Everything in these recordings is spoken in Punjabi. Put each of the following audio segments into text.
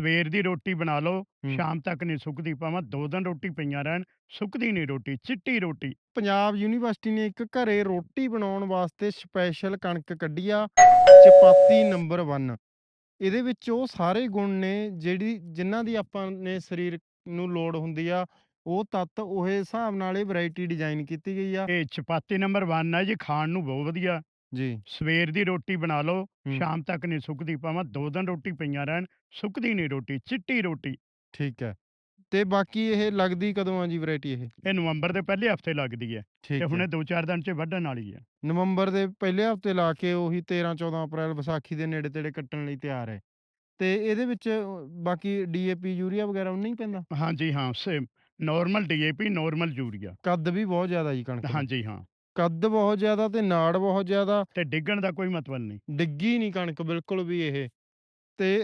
ਸਵੇਰ ਦੀ ਰੋਟੀ ਬਣਾ ਲਓ ਹੂੰ। ਸ਼ਾਮ ਤੱਕ ਨਹੀਂ ਸੁੱਕਦੀ ਭਾਵੇਂ ਦੋ ਦਿਨ ਰੋਟੀ ਪਈਆਂ ਰਹਿਣ ਸੁੱਕਦੀ ਨਹੀਂ ਰੋਟੀ ਚਿੱਟੀ ਰੋਟੀ। ਪੰਜਾਬ ਯੂਨੀਵਰਸਿਟੀ ਨੇ ਇੱਕ ਘਰੇ ਰੋਟੀ ਬਣਾਉਣ ਵਾਸਤੇ ਸਪੈਸ਼ਲ ਕਣਕ ਕੱਢੀ ਆ ਚਪਾਤੀ ਨੰਬਰ 1 ਇਹਦੇ ਵਿੱਚ ਉਹ ਸਾਰੇ ਗੁਣ ਨੇ ਜਿਹੜੀ ਜਿਨ੍ਹਾਂ ਦੀ ਆਪਾਂ ਨੇ ਸਰੀਰ ਨੂੰ ਲੋੜ ਹੁੰਦੀ ਆ ਉਹ ਤੱਤ ਉਹ ਹਿਸਾਬ ਨਾਲ ਇਹ ਵੈਰਾਈਟੀ ਡਿਜ਼ਾਈਨ ਕੀਤੀ ਗਈ ਆ। ਇਹ ਚਪਾਤੀ ਨੰਬਰ 1 ਹੈ ਜੀ ਖਾਣ ਨੂੰ ਬਹੁਤ ਵਧੀਆ। ਜੀ। ਸਵੇਰ ਦੀ ਰੋਟੀ ਬਣਾ ਲਓ ਹੂੰ। ਸ਼ਾਮ ਤੱਕ ਨਹੀਂ ਸੁੱਕਦੀ ਭਾਵੇਂ ਦੋ ਦਿਨ ਰੋਟੀ ਪਈਆਂ ਰਹਿਣ ਸੁੱਕਦੀ ਨਹੀਂ ਰੋਟੀ ਚਿੱਟੀ ਰੋਟੀ। ਠੀਕ ਹੈ। ਤੇ ਬਾਕੀ ਇਹ ਲੱਗਦੀ ਕਦੋਂ ਆ ਜੀ ਵੈਰਾਈਟੀ ਇਹ? ਇਹ ਨਵੰਬਰ ਦੇ ਪਹਿਲੇ ਹਫ਼ਤੇ ਲੱਗਦੀ ਹੈ ਠੀਕ ਤੇ ਹੈ। ਹੁਣੇ 2-4 ਦਿਨ ਚ ਵੱਢਣ ਵਾਲੀ ਹੈ। ਨਵੰਬਰ ਦੇ ਪਹਿਲੇ ਹਫ਼ਤੇ ਲਾ ਕੇ ਉਹੀ 13 14 ਅਪ੍ਰੈਲ ਵਿਸਾਖੀ ਦੇ ਨੇੜੇ ਤੇੜੇ ਕੱਟਣ ਲਈ ਤਿਆਰ ਹੈ। ਤੇ ਇਹਦੇ ਵਿੱਚ ਅ, ਬਾਕੀ ਡੀਏਪੀ ਯੂਰੀਆ ਵਗੈਰਾ ਉਹ ਨਹੀਂ ਪੈਂਦਾ? ਹਾਂਜੀ ਹਾਂ same. Normal DAP normal urea. ਕੱਦ ਵੀ ਬਹੁਤ ਜ਼ਿਆਦਾ ਜੀ ਕਣਕ ਦਾ। ਹਾਂਜੀ ਹਾਂ। ਕੱਦ ਬਹੁਤ ਜ਼ਿਆਦਾ ਤੇ ਨਾੜ ਬਹੁਤ ਜ਼ਿਆਦਾ। ਤੇ ਡਿੱਗਣ ਦਾ ਕੋਈ ਮਤਲਬ ਨਹੀਂ। ਡਿੱਗੀ ਨਹੀਂ ਕਣਕ ਬਿਲਕੁਲ ਵੀ ਇਹ। ਤੇ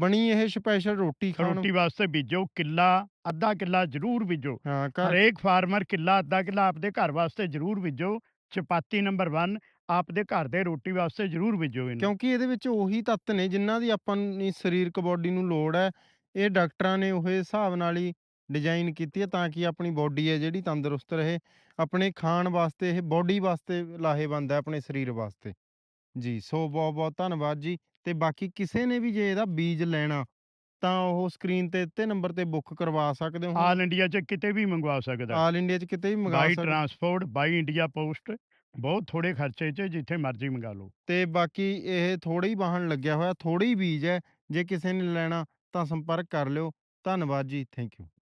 ਬਣੀ ਇਹ ਸਪੈਸ਼ਲ ਰੋਟੀ ਖਾਣ ਰੋਟੀ ਵਾਸਤੇ ਬੀਜੋ ਕਿੱਲਾ ਅੱਧਾ ਕਿੱਲਾ ਜ਼ਰੂਰ ਬੀਜੋ। ਹਾਂ ਘਰ ਹਰੇਕ ਫਾਰਮਰ ਕਿੱਲਾ ਅੱਧਾ ਕਿੱਲਾ ਆਪਦੇ ਘਰ ਵਾਸਤੇ ਜ਼ਰੂਰ ਬੀਜੋ। ਚਪਾਤੀ ਨੰਬਰ 1 ਆਪਦੇ ਘਰ ਦੇ ਰੋਟੀ ਵਾਸਤੇ ਜ਼ਰੂਰ ਬੀਜੋ ਇਹਨੂੰ। ਕਿਉਂਕਿ ਇਹਦੇ ਵਿੱਚ ਉਹੀ ਤੱਤ ਨੇ ਜਿਨ੍ਹਾਂ ਦੀ ਆਪਾਂ ਨੂੰ ਸਰੀਰਕ ਬਾਡੀ ਨੂੰ ਲੋੜ ਹੈ। ਇਹ ਡਾਕਟਰਾਂ ਨੇ ਉਹ ਹਿਸਾਬ ਨਾਲ ਹੀ ਡਿਜ਼ਾਈਨ ਕੀਤੀ ਹੈ ਤਾਂ ਕਿ ਆਪਣੀ ਬਾਡੀ ਹੈ ਜਿਹੜੀ ਤੰਦਰੁਸਤ ਰਹੇ। ਆਪਣੇ ਖਾਣ ਵਾਸਤੇ ਇਹ ਬਾਡੀ ਵਾਸਤੇ ਲਾਹੇਵੰਦ ਹੈ ਆਪਣੇ ਸਰੀਰ ਵਾਸਤੇ। ਜੀ ਸੋ ਬਹੁਤ ਬਹੁਤ ਧੰਨਵਾਦ ਜੀ। ਤੇ ਬਾਕੀ ਕਿਸੇ ਨੇ ਵੀ ਜੇ ਇਹਦਾ ਬੀਜ ਲੈਣਾ ਤਾਂ ਉਹ ਸਕਰੀਨ ਤੇ ਦਿੱਤੇ ਨੰਬਰ ਤੇ ਬੁੱਕ ਕਰਵਾ ਸਕਦੇ ਹੋ। ਆਲ ਇੰਡੀਆ ਚ ਕਿਤੇ ਵੀ ਮੰਗਵਾ ਸਕਦਾ ਆਲ ਇੰਡੀਆ 'ਚ ਕਿਤੇ ਵੀ ਮੰਗਾ ਬਾਈ ਸਕਦੇ। ਟਰਾਂਸਪੋਰਟ ਬਾਈ ਇੰਡੀਆ ਪੋਸਟ ਬਹੁਤ ਥੋੜੇ ਖਰਚੇ 'ਚ ਜਿੱਥੇ ਮਰਜ਼ੀ ਮੰਗਾ ਲਓ। ਤੇ ਬਾਕੀ ਇਹ ਥੋੜਾ ਹੀ ਵਾਹਣ ਲੱਗਿਆ ਹੋਇਆ ਥੋੜਾ ਬੀਜ ਹੈ। ਜੇ ਕਿਸੇ ਨੇ ਲੈਣਾ ਤਾਂ ਸੰਪਰਕ ਕਰ ਲਿਓ। ਧੰਨਵਾਦ ਜੀ ਥੈਂਕ ਯੂ।